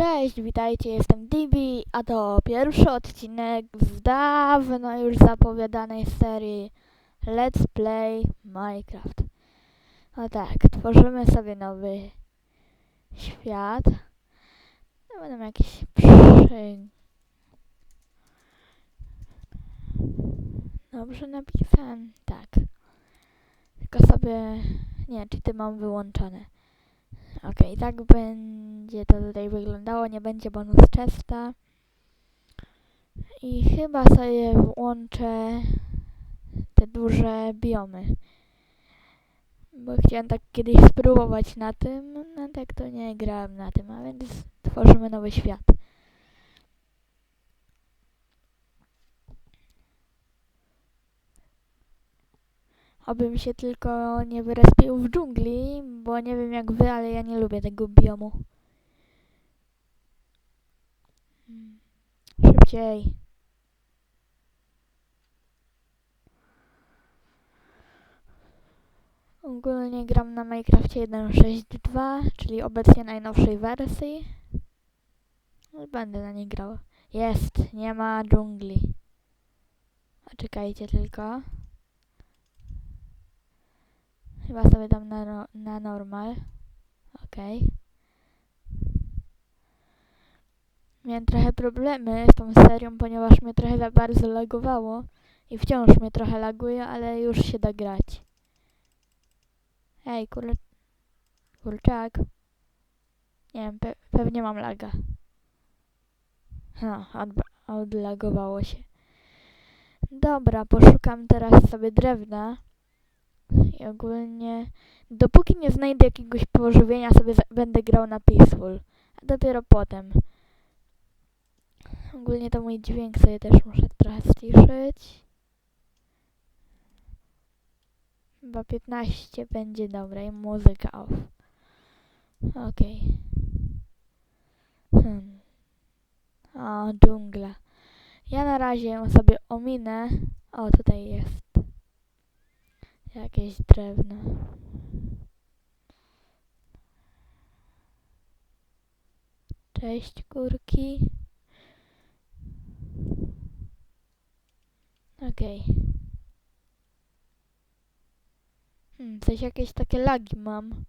Cześć, witajcie, jestem Dibi, a to pierwszy odcinek z dawno już zapowiadanej serii Let's Play Minecraft. No tak, tworzymy sobie nowy świat. No będą jakieś przy... Dobrze napisałem? Tak. Tylko sobie... Nie, czy ty mam wyłączone. Okej, tak będzie to tutaj wyglądało, nie będzie bonus chesta. I chyba sobie włączę te duże biomy. Bo chciałem tak kiedyś spróbować na tym, no tak to nie grałem na tym, a więc tworzymy nowy świat. Obym się tylko nie wyrespił w dżungli, bo nie wiem jak wy, ale ja nie lubię tego biomu. Szybciej. Ogólnie gram na Minecrafcie 1.6.2, czyli obecnie najnowszej wersji. Będę na niej grał. Jest, nie ma dżungli. A czekajcie tylko. Chyba sobie dam na, na normal. Okej. Miałem trochę problemy z tą serią, ponieważ mnie trochę za bardzo lagowało. I wciąż mnie trochę laguje, ale już się da grać. Ej, kur... kurczak. Nie wiem, pe pewnie mam laga. No, odb- odlagowało się. Dobra, poszukam teraz sobie drewna. I ogólnie, dopóki nie znajdę jakiegoś pożywienia, sobie będę grał na Peaceful. A dopiero potem. Ogólnie to mój dźwięk sobie też muszę trochę ściszyć. Chyba 15 będzie dobre i muzyka off. Okej. Hmm. O, dżungla. Ja na razie ją sobie ominę. O, tutaj jest. Jakieś drewno. Cześć, kurki. Okej. Hmm, coś jakieś takie lagi mam.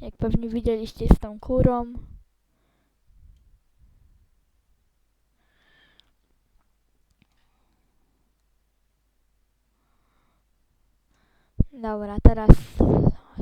Jak pewnie widzieliście z tą kurą. Dobra, teraz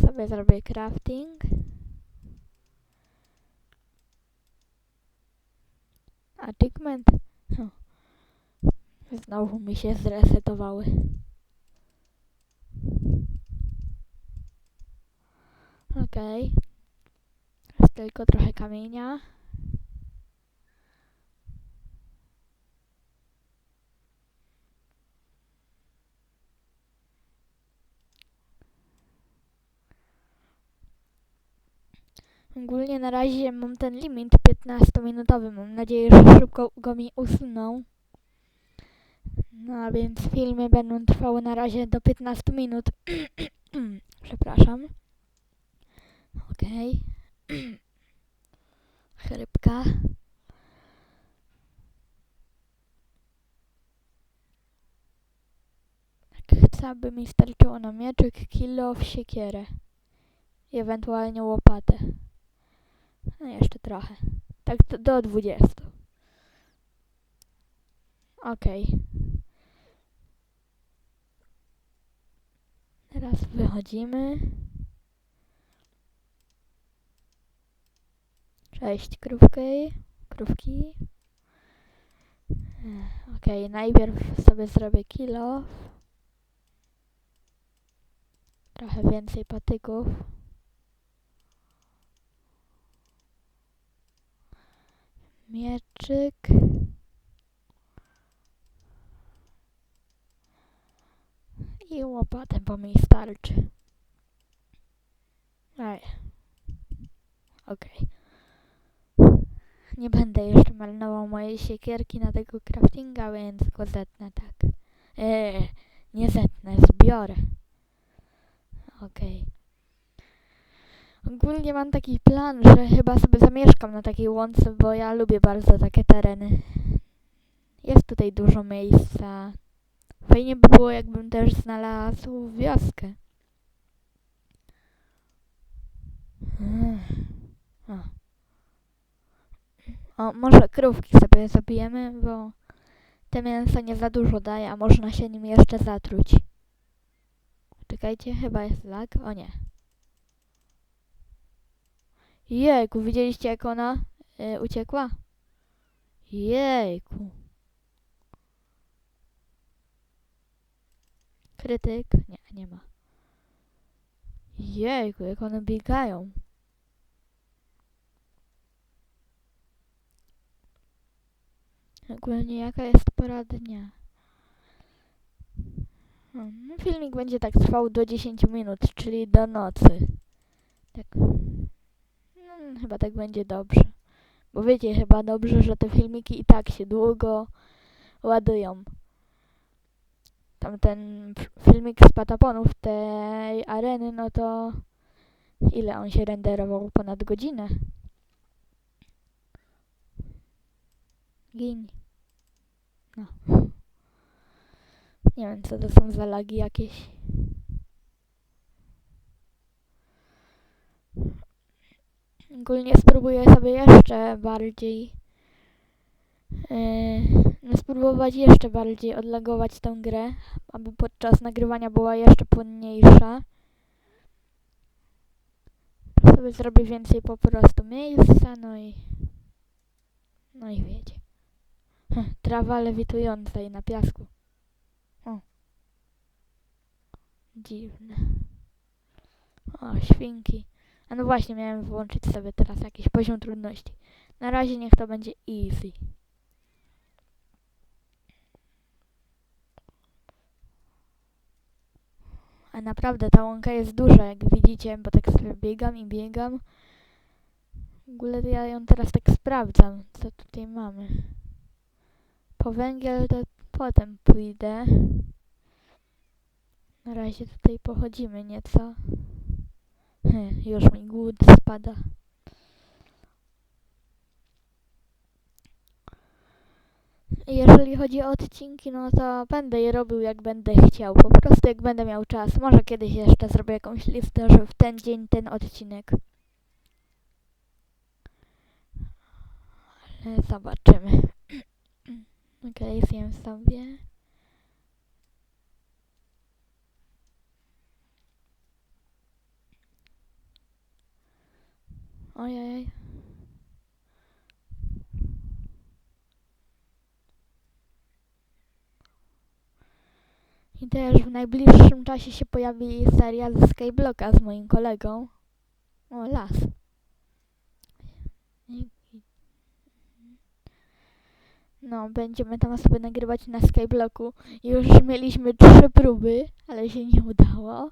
sobie zrobię crafting. Achievement. Hm. Znowu mi się zresetowały. Okej. Jest tylko trochę kamienia. Ogólnie na razie mam ten limit 15-minutowy. Mam nadzieję, że szybko go mi usuną. No a więc filmy będą trwały na razie do 15 minut. Przepraszam. Okej. Chrypka. Jak chcę, aby mi starczyło na mieczyk, kilo w siekierę. I ewentualnie łopatę. No jeszcze trochę. Tak do, do 20. Okej. Teraz wychodzimy. Cześć, krówki. Krówki. Okej, najpierw sobie zrobię kilo. Trochę więcej patyków. Mieczyk. I łopatę, bo mi starczy. Ej. Okej. Nie będę jeszcze marnował mojej siekierki na tego craftinga, więc go zetnę tak. Eee, nie zetnę, zbiorę. Okej. Ogólnie mam taki plan, że chyba sobie zamieszkam na takiej łące, bo ja lubię bardzo takie tereny. Jest tutaj dużo miejsca. Fajnie by było, jakbym też znalazł wioskę. O. o, może krówki sobie zabijemy, bo te mięso nie za dużo daje, a można się nim jeszcze zatruć. Czekajcie, chyba jest lag. O nie. Jejku, widzieliście jak ona y, uciekła? Jejku. Krytyk? Nie, nie ma. Jejku, jak one biegają. Ogólnie jaka jest pora dnia? Hmm, no filmik będzie tak trwał do 10 minut, czyli do nocy. Tak. No, chyba tak będzie dobrze. Bo wiecie chyba dobrze, że te filmiki i tak się długo ładują. Tamten filmik z pataponów tej areny, no to ile on się renderował? Ponad godzinę. Gin. No. Nie wiem, co to są za lagi jakieś. Ogólnie spróbuję sobie jeszcze bardziej yy, spróbować jeszcze bardziej odlagować tę grę, aby podczas nagrywania była jeszcze płynniejsza. Sobie zrobię więcej po prostu miejsca, no i no i wiecie. Hm, Trawa lewitująca i na piasku. O. Dziwne. O, świnki. A no właśnie, miałem włączyć sobie teraz jakiś poziom trudności. Na razie niech to będzie easy. A naprawdę ta łąka jest duża, jak widzicie, bo tak sobie biegam i biegam. W ogóle ja ją teraz tak sprawdzam, co tutaj mamy. Po węgiel to potem pójdę. Na razie tutaj pochodzimy nieco. Hm, już mi głód spada. Jeżeli chodzi o odcinki, no to będę je robił jak będę chciał. Po prostu jak będę miał czas. Może kiedyś jeszcze zrobię jakąś listę, że w ten dzień ten odcinek. Ale zobaczymy. Okej, okay, zjem sobie. Ojej. I też w najbliższym czasie się pojawi seria ze Skyblocka z moim kolegą. O, las. No, będziemy tam sobie nagrywać na Skyblocku. Już mieliśmy trzy próby, ale się nie udało.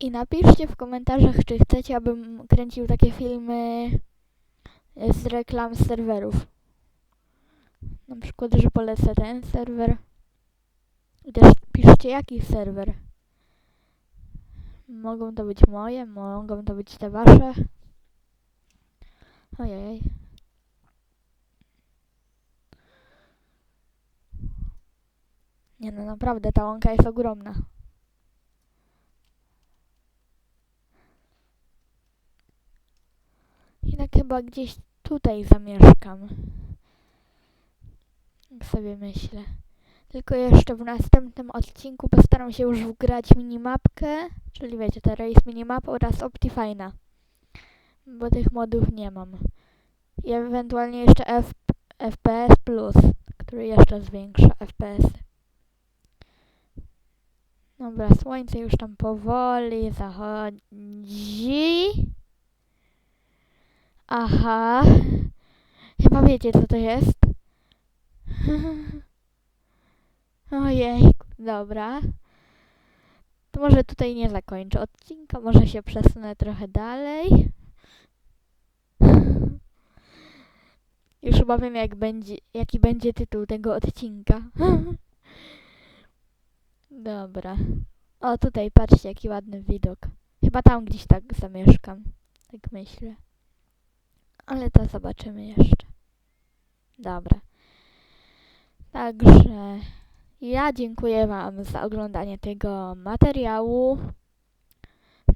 I napiszcie w komentarzach, czy chcecie, abym kręcił takie filmy z reklam serwerów. Na przykład, że polecę ten serwer. I też piszcie jaki serwer. Mogą to być moje, mogą to być te wasze. Ojej. Nie no, naprawdę, ta łąka jest ogromna. I tak chyba gdzieś tutaj zamieszkam. Jak sobie myślę. Tylko jeszcze w następnym odcinku postaram się już wgrać minimapkę, czyli wiecie, to Race Minimap oraz Optifine'a. Bo tych modów nie mam. I ewentualnie jeszcze F FPS Plus, który jeszcze zwiększa FPS. Dobra, słońce już tam powoli zachodzi. Aha. Chyba wiecie, co to jest. Ojej, dobra. To może tutaj nie zakończę odcinka, może się przesunę trochę dalej. Już chyba wiem, jak będzie, jaki będzie tytuł tego odcinka. Dobra. O, tutaj patrzcie, jaki ładny widok. Chyba tam gdzieś tak zamieszkam. Tak myślę. Ale to zobaczymy jeszcze. Dobra. Także ja dziękuję Wam za oglądanie tego materiału.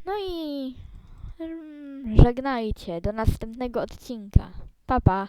No i mm, żegnajcie do następnego odcinka. Pa pa.